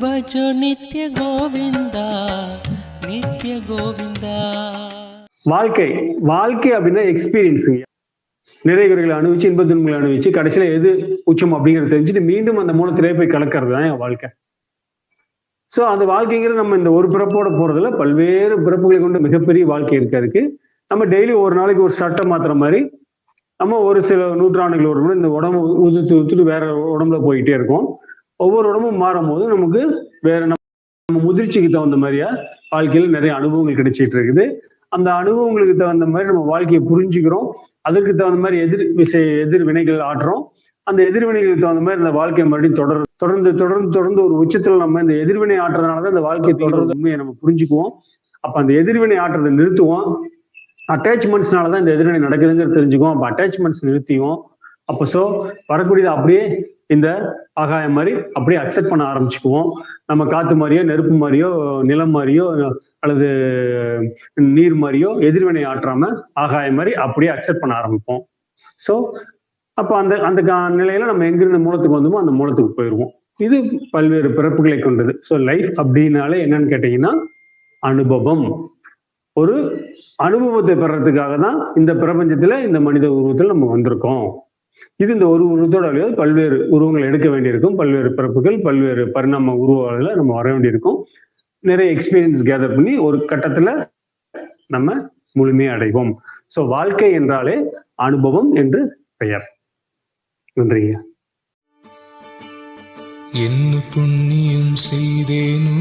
நித்ய नित्य நித்ய கோவிந்தா வாழ்க்கை வாழ்க்கை அப்படின்னா எக்ஸ்பீரியன்ஸுங்க நிறைகுறைகளை அனுபவிச்சு இன்ப துன்பங்களை அனுபவிச்சு கடைசியில எது உச்சம் அப்படிங்கறத தெரிஞ்சுட்டு மீண்டும் அந்த மூணு போய் கலக்கிறது தான் என் வாழ்க்கை. ஸோ அந்த வாழ்க்கைங்கிறது நம்ம இந்த ஒரு பிறப்போட போறதுல பல்வேறு பிறப்புகளை கொண்டு மிகப்பெரிய வாழ்க்கை இருக்க இருக்கு நம்ம டெய்லி ஒரு நாளைக்கு ஒரு சட்டம் மாத்திர மாதிரி நம்ம ஒரு சில நூற்றாண்டுகள் ஒரு இந்த உடம்பு உதுத்து உதுத்துட்டு வேற உடம்புல போயிட்டே இருக்கோம். ஒவ்வொரு உடம்பும் மாறும் போது நமக்கு வேற நம்ம முதிர்ச்சிக்கு தகுந்த மாதிரியா வாழ்க்கையில நிறைய அனுபவங்கள் கிடைச்சிட்டு இருக்குது. அந்த அனுபவங்களுக்கு தகுந்த மாதிரி நம்ம வாழ்க்கையை புரிஞ்சுக்கிறோம். அதற்கு தகுந்த மாதிரி எதிர் விசை எதிர் வினைகள் அந்த எதிர்வினைகளுக்கு தகுந்த மாதிரி இந்த வாழ்க்கையை மறுபடியும் தொடர் தொடர்ந்து தொடர்ந்து தொடர்ந்து ஒரு உச்சத்துல நம்ம இந்த எதிர்வினை ஆட்டுறதுனால தான் இந்த வாழ்க்கை தொடர்ந்து உண்மையை நம்ம புரிஞ்சுக்குவோம். அப்ப அந்த எதிர்வினை ஆட்டுறதை நிறுத்துவோம். அட்டாச்மெண்ட்ஸ்னால தான் இந்த எதிர்வினை நடக்குதுங்கிறது தெரிஞ்சுக்குவோம். அப்ப அட்டாச்மெண்ட்ஸ் நிறுத்திவோம் அப்போ ஸோ வரக்கூடியது அப்படியே இந்த ஆகாயம் மாதிரி அப்படியே அக்செப்ட் பண்ண ஆரம்பிச்சுக்குவோம். நம்ம காத்து மாதிரியோ நெருப்பு மாதிரியோ நிலம் மாதிரியோ அல்லது நீர் மாதிரியோ எதிர்வினை ஆற்றாம ஆகாயம் மாதிரி அப்படியே அக்செப்ட் பண்ண ஆரம்பிப்போம். ஸோ அப்போ அந்த அந்த கா- நிலையில நம்ம எங்கிருந்த மூலத்துக்கு வந்தோமோ அந்த மூலத்துக்கு போயிடுவோம் இது பல்வேறு பிறப்புகளை கொண்டது. ஸோ லைஃப் அப்படின்னாலே என்னன்னு கேட்டீங்கன்னா அனுபவம். ஒரு அனுபவத்தை பெறத்துக்காக தான் இந்த பிரபஞ்சத்துல இந்த மனித உருவத்தில் நம்ம வந்திருக்கோம். இது இந்த ஒரு உருவத்தோட அழியாது பல்வேறு உருவங்கள் எடுக்க வேண்டியிருக்கும். பல்வேறு பிறப்புகள் பல்வேறு பரிணாம உருவங்களை நம்ம வர வேண்டியிருக்கும். நிறைய எக்ஸ்பீரியன்ஸ் கேதர் பண்ணி ஒரு கட்டத்துல நம்ம முழுமையை அடைவோம். ஸோ வாழ்க்கை என்றாலே அனுபவம் என்று பெயர். நன்றிங்க என்ன புண்ணியம் செய்தேனோ